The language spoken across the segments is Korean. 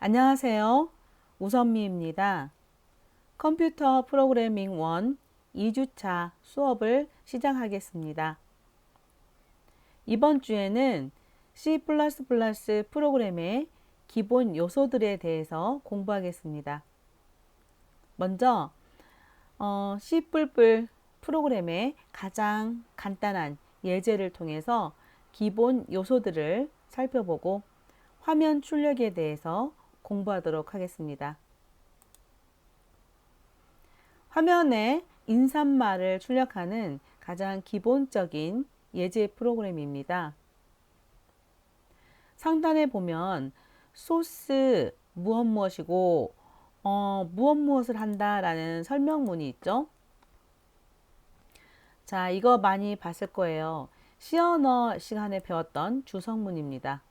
안녕하세요. 우선미입니다. 컴퓨터 프로그래밍 1 2주차 수업을 시작하겠습니다. 이번 주에는 C++ 프로그램의 기본 요소들에 대해서 공부하겠습니다. 먼저 어, C++ 프로그램의 가장 간단한 예제를 통해서 기본 요소들을 살펴보고 화면 출력에 대해서 공부하도록 하겠습니다. 화면에 인사말을 출력하는 가장 기본적인 예제 프로그램입니다. 상단에 보면 소스 무엇 무엇이고 어, 무엇 무엇을 한다라는 설명문이 있죠. 자, 이거 많이 봤을 거예요. 시언어 시간에 배웠던 주석문입니다.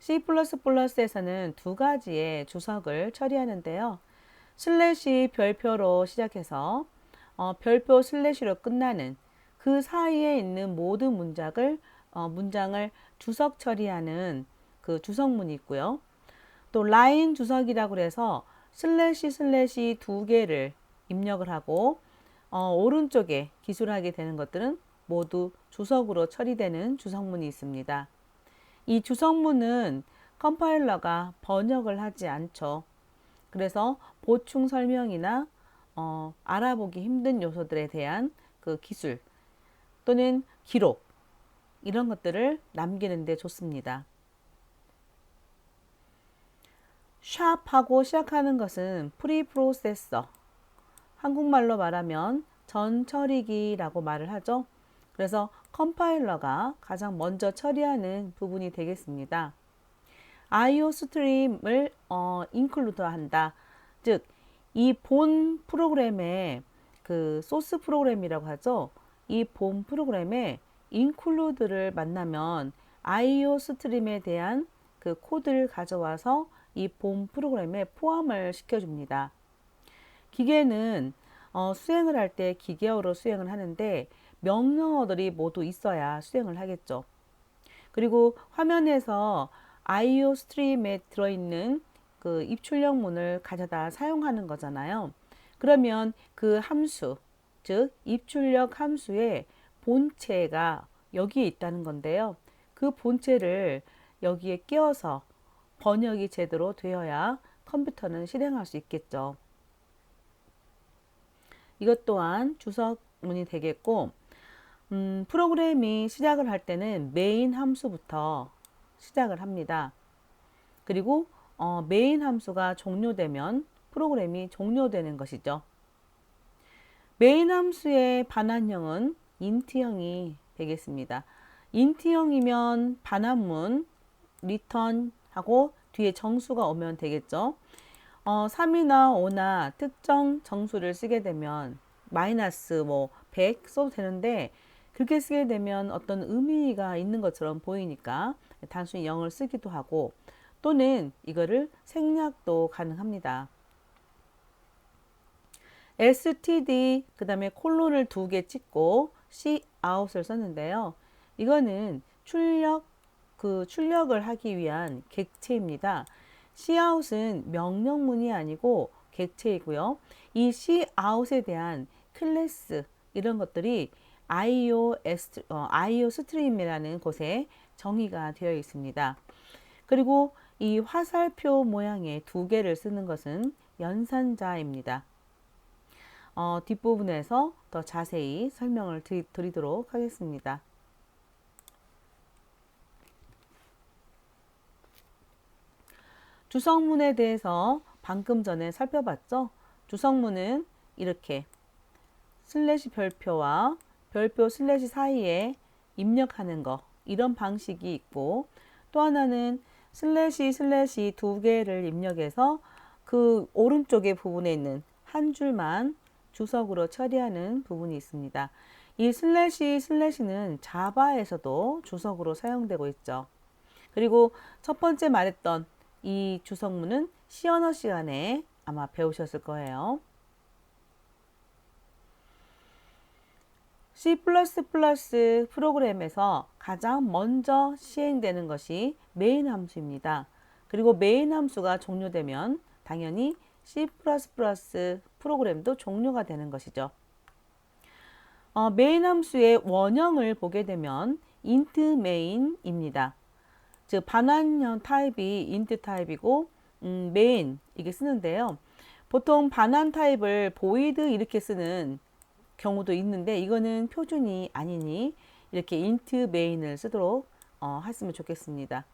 C++에서는 두 가지의 주석을 처리하는데요. 슬래시 별표로 시작해서 어, 별표 슬래시로 끝나는 그 사이에 있는 모든 문장을 어, 문장을 주석 처리하는 그 주석문이 있고요. 또 라인 주석이라고 해서 슬래시 슬래시 두 개를 입력을 하고 어, 오른쪽에 기술하게 되는 것들은 모두 주석으로 처리되는 주석문이 있습니다. 이 주석문은 컴파일러가 번역을 하지 않죠. 그래서 보충 설명이나 어, 알아보기 힘든 요소들에 대한 그 기술 또는 기록 이런 것들을 남기는 데 좋습니다. 샵하고 시작하는 것은 프리프로세서 한국말로 말하면 전처리기라고 말을 하죠. 그래서 컴파일러가 가장 먼저 처리하는 부분이 되겠습니다. IO 스트림을 어, 인클루드 한다. 즉, 이 본 프로그램의 그 소스 프로그램이라고 하죠. 이 본 프로그램에 인클루드를 만나면 IO 스트림에 대한 그 코드를 가져와서 이 본 프로그램에 포함을 시켜줍니다. 기계는 어, 수행을 할 때 기계어로 수행을 하는데 명령어들이 모두 있어야 수행을 하겠죠. 그리고 화면에서 IO 스트림에 들어있는 그 입출력문을 가져다 사용하는 거잖아요. 그러면 그 함수, 즉 입출력 함수의 본체가 여기에 있다는 건데요. 그 본체를 여기에 끼워서 번역이 제대로 되어야 컴퓨터는 실행할 수 있겠죠. 이것 또한 주석문이 되겠고 음, 프로그램이 시작을 할 때는 메인 함수부터 시작을 합니다. 그리고 어, 메인 함수가 종료되면 프로그램이 종료되는 것이죠. 메인 함수의 반환형은 인트형이 되겠습니다. 인트형이면 반환문, 리턴 하고 뒤에 정수가 오면 되겠죠. 어, 3이나 5나 특정 정수를 쓰게 되면 마이너스 뭐 100 써도 되는데 그렇게 쓰게 되면 어떤 의미가 있는 것처럼 보이니까 단순히 0을 쓰기도 하고 또는 이거를 생략도 가능합니다. std 그 다음에 콜론을 두 개 찍고 c out을 썼는데요. 이거는 출력 그 출력을 하기 위한 객체입니다. c out은 명령문이 아니고 객체이고요. 이 c out에 대한 클래스 이런 것들이 IO, S, 어, IO 스트림이라는 곳에 정의가 되어 있습니다. 그리고 이 화살표 모양의 두 개를 쓰는 것은 연산자입니다. 어, 뒷부분에서 더 자세히 설명을 드리, 드리도록 하겠습니다. 주성문에 대해서 방금 전에 살펴봤죠? 주성문은 이렇게 슬래시 별표와 별표 슬래시 사이에 입력하는 거 이런 방식이 있고 또 하나는 슬래시 슬래시 두 개를 입력해서 그 오른쪽에 부분에 있는 한 줄만 주석으로 처리하는 부분이 있습니다. 이 슬래시 슬래시는 자바에서도 주석으로 사용되고 있죠. 그리고 첫 번째 말했던 이 주석문은 시언어 시간에 아마 배우셨을 거예요. C++ 프로그램에서 가장 먼저 시행되는 것이 메인 함수입니다. 그리고 메인 함수가 종료되면 당연히 C++ 프로그램도 종료가 되는 것이죠. 어, 메인 함수의 원형을 보게 되면 int main입니다. 즉 반환형 타입이 int 타입이고 음, main 이게 쓰는데요. 보통 반환 타입을 void 이렇게 쓰는 경우도 있는데 이거는 표준이 아니니 이렇게 int main을 쓰도록 어, 했으면 좋겠습니다.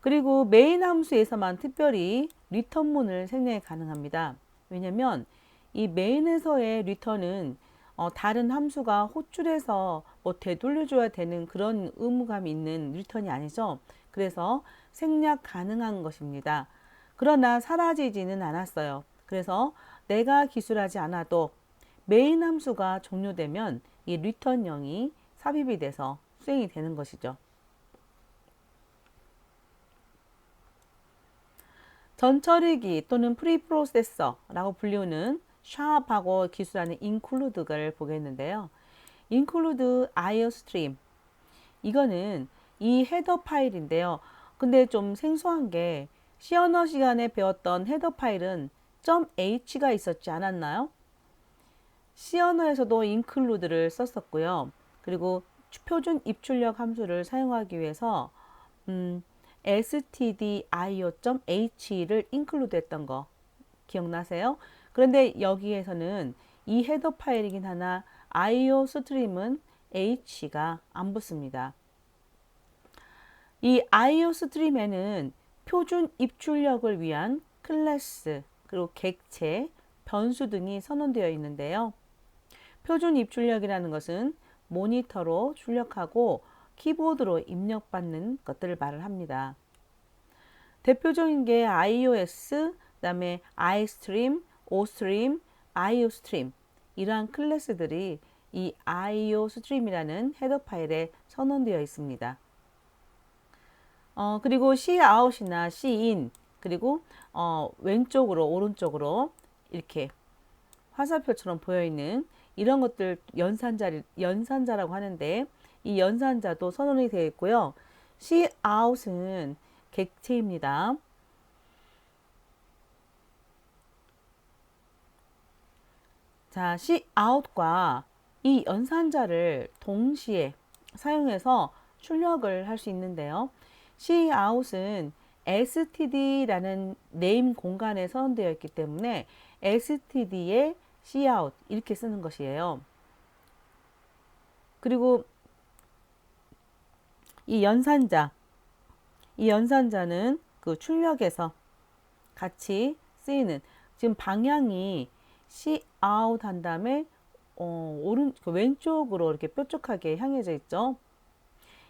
그리고 메인 함수에서만 특별히 리턴문을 생략 가능합니다. 왜냐하면 이 메인에서의 리턴은 어, 다른 함수가 호출해서 뭐 되돌려줘야 되는 그런 의무감이 있는 리턴이 아니죠. 그래서 생략 가능한 것입니다. 그러나 사라지지는 않았어요. 그래서 내가 기술하지 않아도 메인 함수가 종료되면 이 리턴형이 삽입이 돼서 수행이 되는 것이죠. 전처리기 또는 프리프로세서라고 불리우는 샵하고 기술하는 include를 보겠는데요. include iostream 이거는 이 헤더 파일인데요. 근데 좀 생소한 게 시언어 시간에 배웠던 헤더 파일은 .h가 있었지 않았나요? 시언어에서도 include를 썼었고요. 그리고 표준 입출력 함수를 사용하기 위해서 음, stdio.h를 include 했던 거 기억나세요? 그런데 여기에서는 이 헤더 파일이긴 하나 IO 스트림은 H가 안 붙습니다. 이 IO 스트림에는 표준 입출력을 위한 클래스 그리고 객체, 변수 등이 선언되어 있는데요. 표준 입출력이라는 것은 모니터로 출력하고 키보드로 입력받는 것들을 말을 합니다. 대표적인 게 iOS, 그다음에 iStream, OStream, IOStream 이러한 클래스들이 이 IOStream이라는 헤더 파일에 선언되어 있습니다. 어, 그리고 cout이나 cin 그리고 어, 왼쪽으로 오른쪽으로 이렇게 화살표처럼 보여 있는 이런 것들 연산자 연산자라고 하는데 이 연산자도 선언이 되어 있고요. cout은 객체입니다. 자, cout과 이 연산자를 동시에 사용해서 출력을 할 수 있는데요. cout은 std라는 네임 공간에 선언되어 있기 때문에 std의 cout 이렇게 쓰는 것이에요. 그리고 이 연산자, 이 연산자는 그 출력에서 같이 쓰이는 지금 방향이 C out 한 다음에 어, 오른 그 왼쪽으로 이렇게 뾰족하게 향해져 있죠.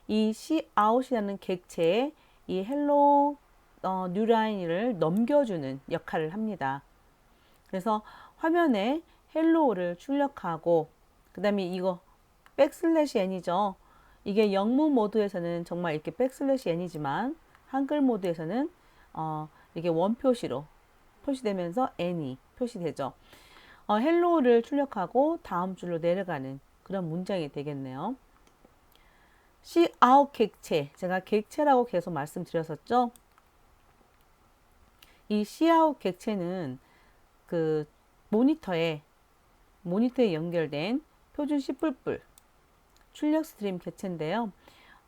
이 C out이라는 객체에 이 헬로 어, 뉴라인을 넘겨주는 역할을 합니다. 그래서 화면에 헬로우를 출력하고 그 다음에 이거 백슬래시 n이죠. 이게 영문 모드에서는 정말 이렇게 백슬래시 n이지만 한글 모드에서는 어, 이게 원표시로 표시되면서 n이 표시되죠. 어, 헬로우를 출력하고 다음 줄로 내려가는 그런 문장이 되겠네요. C 아웃 객체 제가 객체라고 계속 말씀드렸었죠. 이 C 아웃 객체는 그 모니터에 모니터에 연결된 표준 C++ 출력 스트림 객체인데요.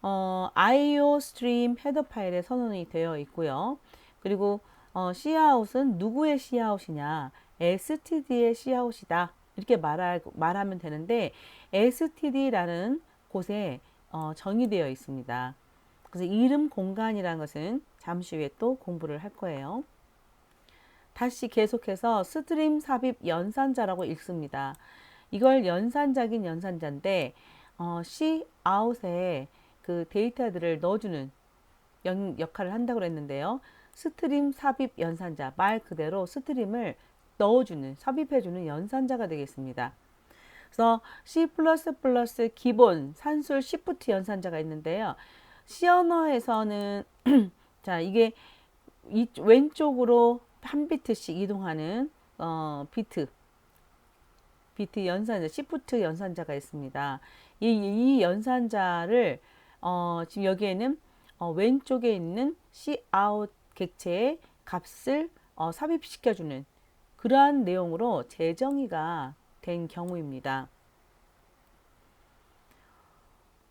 어, IO 스트림 헤더 파일에 선언이 되어 있고요. 그리고 어, Cout은 누구의 Cout이냐? STD의 Cout이다. 이렇게 말하, 말하면 되는데 STD라는 곳에 어, 정의되어 있습니다. 그래서 이름 공간이라는 것은 잠시 후에 또 공부를 할 거예요. 다시 계속해서 스트림 삽입 연산자라고 읽습니다. 이걸 연산자긴 연산자인데 어, C 아웃에 그 데이터들을 넣어주는 연, 역할을 한다고 그랬는데요. 스트림 삽입 연산자 말 그대로 스트림을 넣어주는 삽입해주는 연산자가 되겠습니다. 그래서 C++ 기본 산술 시프트 연산자가 있는데요. C 언어에서는 자 이게 이 왼쪽으로 한 비트씩 이동하는 어, 비트 비트 연산자 시프트 연산자가 있습니다. 이, 이 연산자를 어, 지금 여기에는 어, 왼쪽에 있는 C out 객체의 값을 어, 삽입시켜주는 그러한 내용으로 재정의가 된 경우입니다.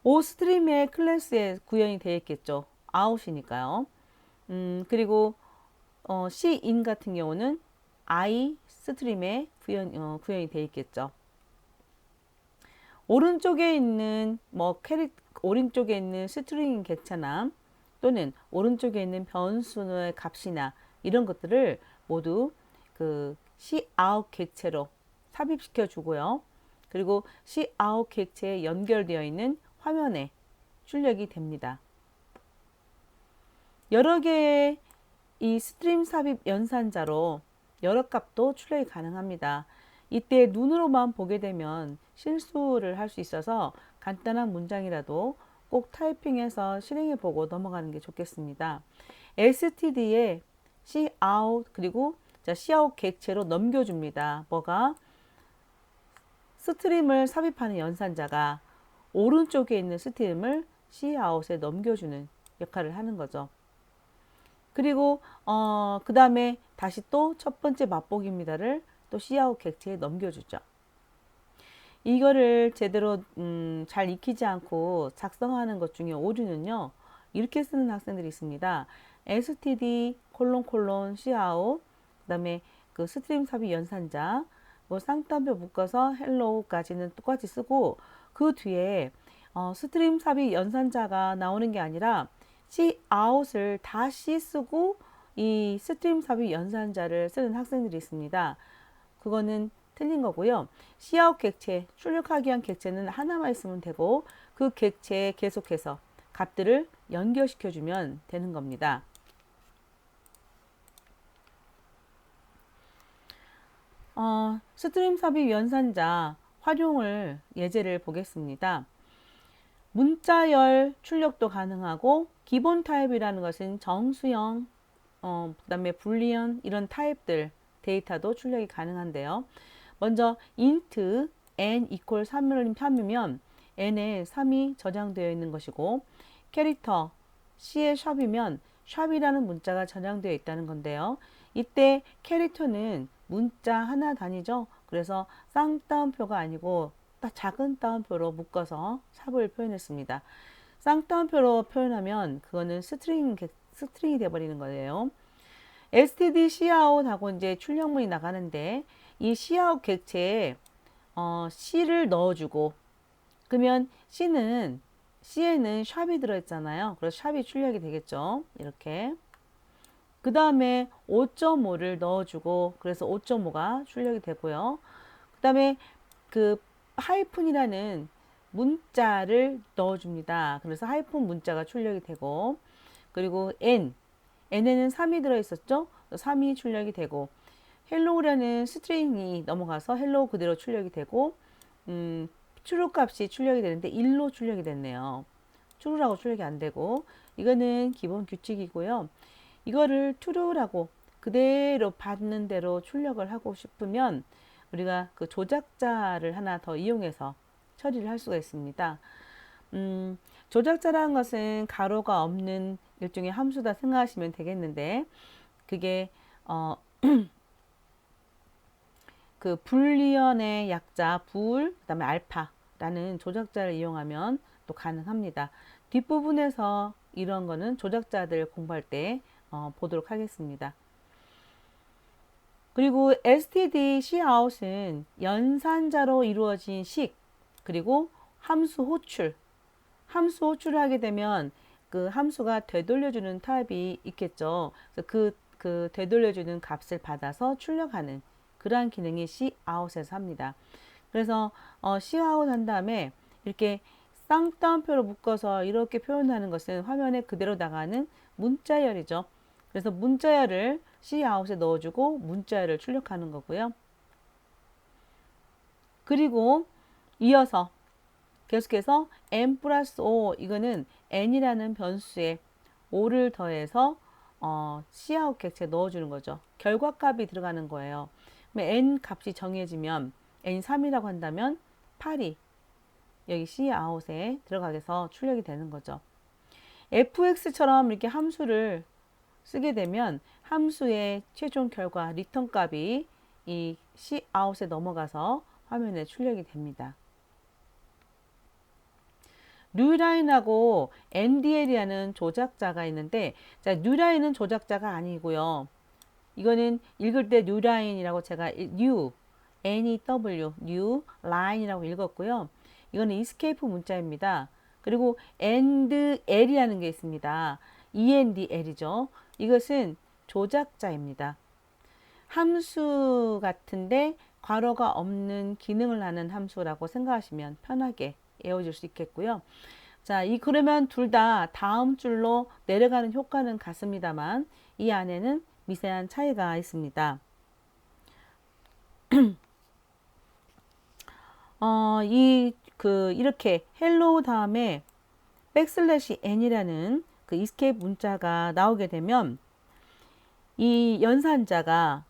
O 스트림의 클래스에 구현이 되어 있겠죠. 아웃이니까요. 음, 그리고 어, C in 같은 경우는 I 스트림에 구현, 어, 구현이 되어 있겠죠. 오른쪽에 있는 뭐 캐릭 오른쪽에 있는 스트링 객체나 또는 오른쪽에 있는 변수의 값이나 이런 것들을 모두 그 C out 객체로 삽입시켜 주고요. 그리고 C out 객체에 연결되어 있는 화면에 출력이 됩니다. 여러 개의 이 스트림 삽입 연산자로 여러 값도 출력이 가능합니다. 이때 눈으로만 보게 되면 실수를 할 수 있어서 간단한 문장이라도 꼭 타이핑해서 실행해 보고 넘어가는 게 좋겠습니다. std에 cout 그리고 자, cout 객체로 넘겨줍니다. 뭐가 스트림을 삽입하는 연산자가 오른쪽에 있는 스트림을 cout에 넘겨주는 역할을 하는 거죠. 그리고 어, 그 다음에 다시 또 첫 번째 맛보기입니다를 또 cout 객체에 넘겨주죠. 이거를 제대로 음, 잘 익히지 않고 작성하는 것 중에 오류는요. 이렇게 쓰는 학생들이 있습니다. std 콜론 콜론 cout 그다음에 그 스트림 삽입 연산자 뭐 쌍따옴표 묶어서 헬로우까지는 똑같이 쓰고 그 뒤에 어, 스트림 삽입 연산자가 나오는 게 아니라 c out을 다시 쓰고 이 스트림 삽입 연산자를 쓰는 학생들이 있습니다. 그거는 틀린 거고요. Cout 객체, 출력하기 위한 객체는 하나만 있으면 되고 그 객체에 계속해서 값들을 연결시켜 주면 되는 겁니다. 어, 스트림 삽입 연산자 활용을 예제를 보겠습니다. 문자열 출력도 가능하고 기본 타입이라는 것은 정수형, 어, 그 다음에 불리언 이런 타입들 데이터도 출력이 가능한데요. 먼저 int n equal 3을 펴면 n에 3이 저장되어 있는 것이고 캐릭터 c의 샵이면 샵이라는 문자가 저장되어 있다는 건데요. 이때 캐릭터는 문자 하나 단위죠. 그래서 쌍따옴표가 아니고 딱 작은 따옴표로 묶어서 샵을 표현했습니다. 쌍따옴표로 표현하면 그거는 스트링 스트링이 되어버리는 거예요. std cout하고 이제 출력문이 나가는데 이 cout 객체에 어, c를 넣어주고 그러면 c는 c에는 샵이 들어있잖아요. 그래서 샵이 출력이 되겠죠. 이렇게 그 다음에 5.5를 넣어주고 그래서 5.5가 출력이 되고요. 그 다음에 그 하이픈이라는 문자를 넣어줍니다. 그래서 하이픈 문자가 출력이 되고 그리고 n n에는 3이 들어있었죠. 3이 출력이 되고 헬로우라는 스트링이 넘어가서 헬로우 그대로 출력이 되고 음, true 값이 출력이 되는데 1로 출력이 됐네요. true라고 출력이 안 되고 이거는 기본 규칙이고요. 이거를 true라고 그대로 받는 대로 출력을 하고 싶으면 우리가 그 조작자를 하나 더 이용해서 처리를 할 수가 있습니다. 음, 조작자라는 것은 가로가 없는 일종의 함수다 생각하시면 되겠는데 그게 어, 그 불리언의 약자 불, 그다음에 알파라는 조작자를 이용하면 또 가능합니다. 뒷부분에서 이런 거는 조작자들 공부할 때 어, 보도록 하겠습니다. 그리고 std cout은 연산자로 이루어진 식 그리고 함수 호출 함수 호출을 하게 되면 그 함수가 되돌려주는 타입이 있겠죠. 그래서 그, 그 되돌려주는 값을 받아서 출력하는 그러한 기능이 cout에서 합니다. 그래서 어, cout 한 다음에 이렇게 쌍따옴표로 묶어서 이렇게 표현하는 것은 화면에 그대로 나가는 문자열이죠. 그래서 문자열을 cout에 넣어주고 문자열을 출력하는 거고요. 그리고 이어서 계속해서 n 플러스 5 이거는 n이라는 변수에 5를 더해서 어, cout 객체에 넣어주는 거죠. 결과값이 들어가는 거예요. n 값이 정해지면 n 3이라고 한다면 8이 여기 C 아웃에 들어가게서 출력이 되는 거죠. fx처럼 이렇게 함수를 쓰게 되면 함수의 최종 결과 리턴 값이 이 C 아웃에 넘어가서 화면에 출력이 됩니다. 뉴라인하고 NDL이라는 조작자가 있는데 자, 뉴라인은 조작자가 아니고요. 이거는 읽을 때 뉴라인이라고 제가 new N-E-W new line이라고 읽었고요. 이거는 escape 문자입니다. 그리고 and L이라는 게 있습니다. ENDL이죠. 이것은 조작자입니다. 함수 같은데 괄호가 없는 기능을 하는 함수라고 생각하시면 편하게 외워질 수 있겠고요. 자, 이 그러면 둘 다 다음 줄로 내려가는 효과는 같습니다만 이 안에는 미세한 차이가 있습니다. 어, 이, 그, 이렇게 헬로우 다음에 백슬래시 n이라는 그 이스케이프 문자가 나오게 되면 이 연산자가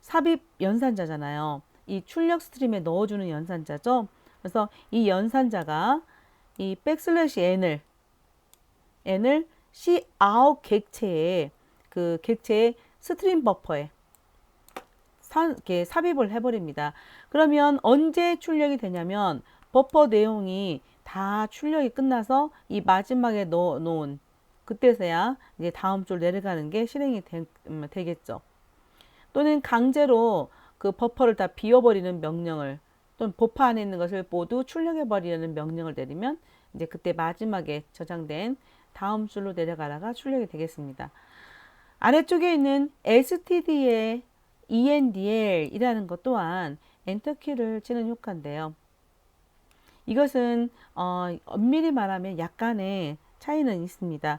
삽입 연산자잖아요. 이 출력 스트림에 넣어주는 연산자죠. 그래서 이 연산자가 이 백슬래시 n을 n을 C 아웃 객체에 그 객체의 스트림 버퍼에 사, 이렇게 삽입을 해버립니다. 그러면 언제 출력이 되냐면 버퍼 내용이 다 출력이 끝나서 이 마지막에 넣어 놓은 그때서야 이제 다음 줄 내려가는 게 실행이 되, 음, 되겠죠. 또는 강제로 그 버퍼를 다 비워버리는 명령을 또는 버퍼 안에 있는 것을 모두 출력해버리려는 명령을 내리면 이제 그때 마지막에 저장된 다음 줄로 내려가다가 출력이 되겠습니다. 아래쪽에 있는 std의 endl이라는 것 또한 엔터키를 치는 효과인데요. 이것은 어, 엄밀히 말하면 약간의 차이는 있습니다.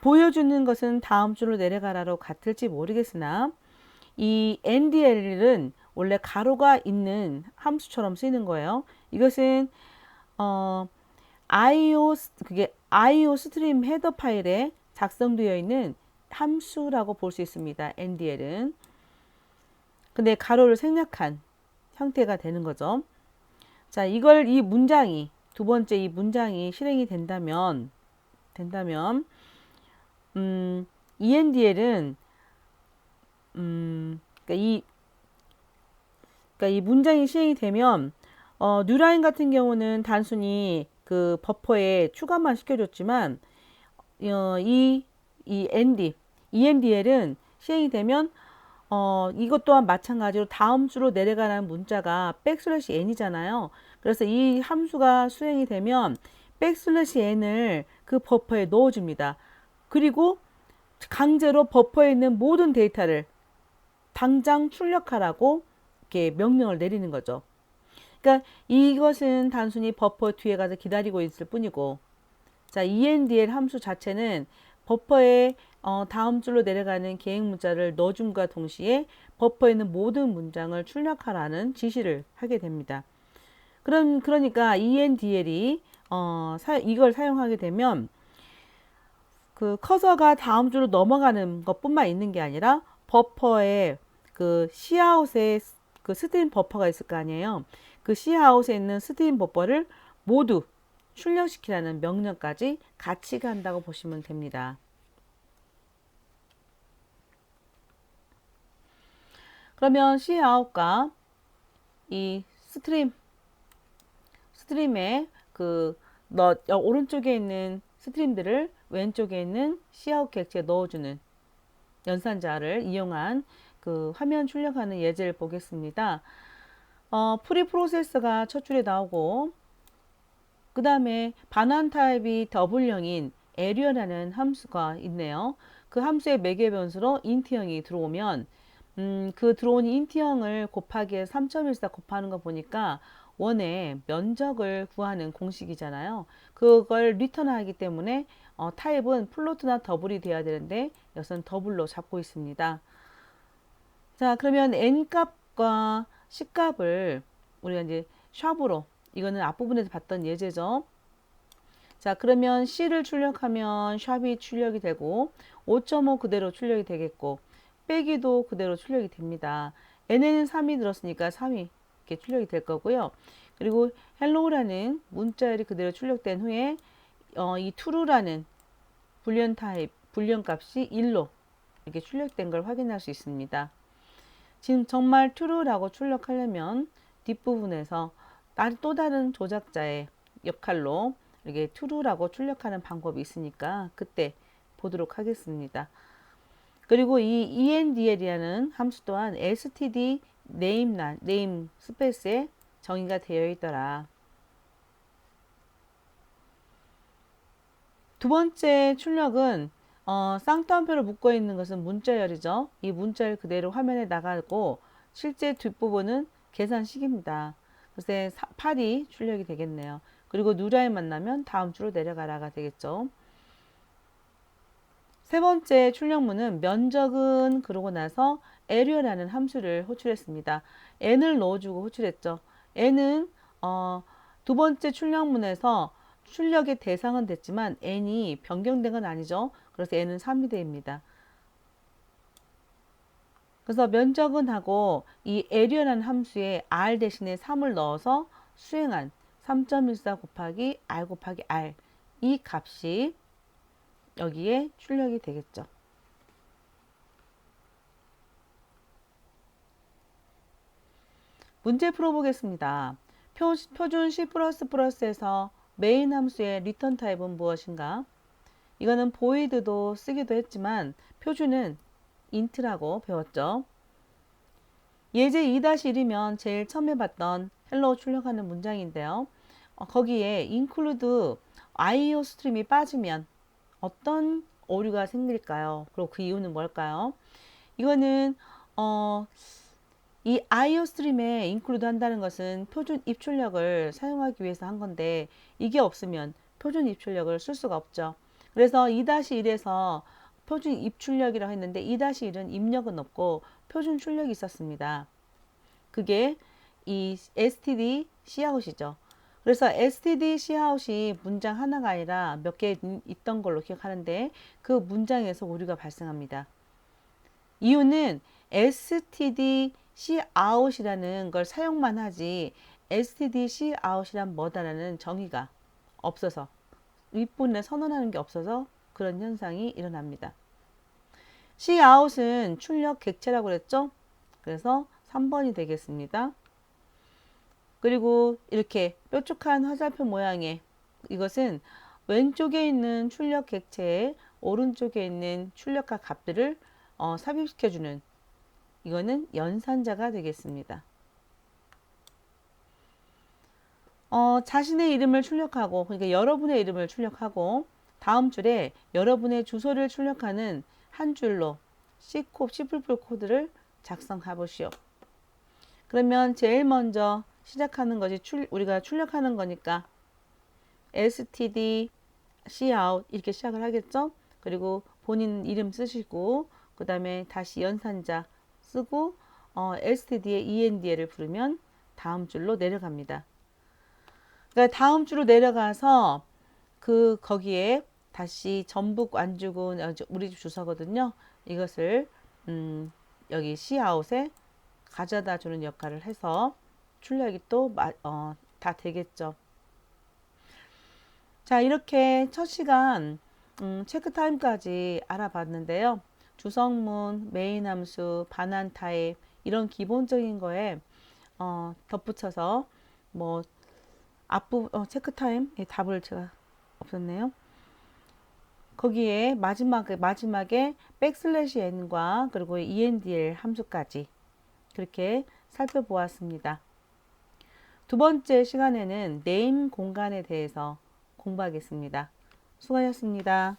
보여주는 것은 다음 줄로 내려가라로 같을지 모르겠으나 이 ndl은 원래 가로가 있는 함수처럼 쓰이는 거예요. 이것은 어, IO 그게 IO 스트림 헤더 파일에 작성되어 있는 함수라고 볼 수 있습니다. ndl은 근데 가로를 생략한 형태가 되는 거죠. 자, 이걸 이 문장이 두 번째 이 문장이 실행이 된다면 된다면 음, ENDL은 음, 그러니까 이 그러니까 이 문장이 시행이 되면 어, 뉴라인 같은 경우는 단순히 그 버퍼에 추가만 시켜줬지만 어, 이, 이 ND, ENDL은 시행이 되면 어, 이것 또한 마찬가지로 다음 주로 내려가는 문자가 백슬래시 n이잖아요. 그래서 이 함수가 수행이 되면 백슬래시 n을 그 버퍼에 넣어줍니다. 그리고 강제로 버퍼에 있는 모든 데이터를 당장 출력하라고 이렇게 명령을 내리는 거죠. 그러니까 이것은 단순히 버퍼 뒤에 가서 기다리고 있을 뿐이고 자 endl 함수 자체는 버퍼에 어, 다음 줄로 내려가는 계획 문자를 넣어줌과 동시에 버퍼에 있는 모든 문장을 출력하라는 지시를 하게 됩니다. 그럼 그러니까 endl이 어, 사, 이걸 사용하게 되면 그 커서가 다음 줄로 넘어가는 것뿐만 있는 게 아니라 버퍼에 그 시아웃에 그 스트림 버퍼가 있을 거 아니에요. 그 시아웃에 있는 스트림 버퍼를 모두 출력시키라는 명령까지 같이 간다고 보시면 됩니다. 그러면 Cout과 이 스트림 스트림의 그 너, 오른쪽에 있는 스트림들을 왼쪽에 있는 Cout 객체에 넣어주는 연산자를 이용한 그 화면 출력하는 예제를 보겠습니다. 어, 프리 프로세서가 첫 줄에 나오고 그 다음에 반환 타입이 더블형인 에리어라는 함수가 있네요. 그 함수의 매개 변수로 인트형이 들어오면 음, 그 들어온 인트형을 곱하기 에 3.14 곱하는 거 보니까 원의 면적을 구하는 공식이잖아요. 그걸 리턴하기 때문에 어, 타입은 플로트나 더블이 돼야 되는데 여기서는 더블로 잡고 있습니다. 자, 그러면 n 값과 c 값을 우리가 이제 샵으로 이거는 앞부분에서 봤던 예제죠. 자, 그러면 c를 출력하면 샵이 출력이 되고 5.5 그대로 출력이 되겠고 빼기도 그대로 출력이 됩니다. n에는 3이 들었으니까 3이 이렇게 출력이 될 거고요. 그리고 hello라는 문자열이 그대로 출력된 후에 어, 이 true라는 불리언 타입, 불리언 값이 1로 이렇게 출력된 걸 확인할 수 있습니다. 지금 정말 true라고 출력하려면 뒷부분에서 또 다른 조작자의 역할로 이렇게 true라고 출력하는 방법이 있으니까 그때 보도록 하겠습니다. 그리고 이 endl이라는 함수 또한 std name 란 name 스페이스에 정의가 되어 있더라. 두 번째 출력은 어, 쌍따옴표로 묶어 있는 것은 문자열이죠. 이 문자열 그대로 화면에 나가고 실제 뒷부분은 계산식입니다. 그래서 8이 출력이 되겠네요. 그리고 누라에 만나면 다음 주로 내려가라가 되겠죠. 세 번째 출력문은 면적은 그러고 나서 area라는 함수를 호출했습니다. n을 넣어주고 호출했죠. n은 어, 두 번째 출력문에서 출력의 대상은 됐지만 n이 변경된 건 아니죠. 그래서 n은 3이 됩니다. 그래서 면적은 하고 이 area라는 함수에 r 대신에 3을 넣어서 수행한 3.14 곱하기 r 곱하기 r 이 값이 여기에 출력이 되겠죠. 문제 풀어보겠습니다. 표, 표준 C++에서 메인 함수의 리턴 타입은 무엇인가? 이거는 보이드도 쓰기도 했지만 표준은 인트라고 배웠죠. 예제 2-1이면 제일 처음 해봤던 헬로 출력하는 문장인데요. 어, 거기에 include IO 스트림이 빠지면 어떤 오류가 생길까요? 그리고 그 이유는 뭘까요? 이거는 어, 이 IO 스트림에 인클루드 한다는 것은 표준 입출력을 사용하기 위해서 한 건데 이게 없으면 표준 입출력을 쓸 수가 없죠. 그래서 2-1에서 표준 입출력이라고 했는데 2-1은 입력은 없고 표준 출력이 있었습니다. 그게 이 std cout이죠. 그래서 std cout이 문장 하나가 아니라 몇 개 있던 걸로 기억하는데 그 문장에서 오류가 발생합니다. 이유는 std cout이라는 걸 사용만 하지 std cout이란 뭐다라는 정의가 없어서 윗부분에 선언하는 게 없어서 그런 현상이 일어납니다. cout은 출력 객체라고 그랬죠? 그래서 3번이 되겠습니다. 그리고 이렇게 뾰족한 화살표 모양의 이것은 왼쪽에 있는 출력 객체에 오른쪽에 있는 출력과 값들을 어, 삽입시켜주는 이거는 연산자가 되겠습니다. 어, 자신의 이름을 출력하고 그러니까 여러분의 이름을 출력하고 다음 줄에 여러분의 주소를 출력하는 한 줄로 C코, C++ 코드를 작성해 보시오. 그러면 제일 먼저 시작하는 것이 출, 우리가 출력하는 거니까 std cout 이렇게 시작을 하겠죠. 그리고 본인 이름 쓰시고 그 다음에 다시 연산자 쓰고 어, std의 end를 부르면 다음 줄로 내려갑니다. 그러니까 다음 줄로 내려가서 그 거기에 다시 전북 완주군 어, 우리 집 주소거든요. 이것을 음, 여기 시아웃에 가져다 주는 역할을 해서 출력이 또다 어, 되겠죠. 자 이렇게 첫 시간 음, 체크 타임까지 알아봤는데요. 주성문, 메인 함수, 반환 타입 이런 기본적인 거에 어, 덧붙여서 뭐 앞부 어, 체크 타임 예, 답을 제가 없었네요. 거기에 마지막에 마지막에 백슬래시 n과 그리고 endl 함수까지 그렇게 살펴보았습니다. 두 번째 시간에는 네임 공간에 대해서 공부하겠습니다. 수고하셨습니다.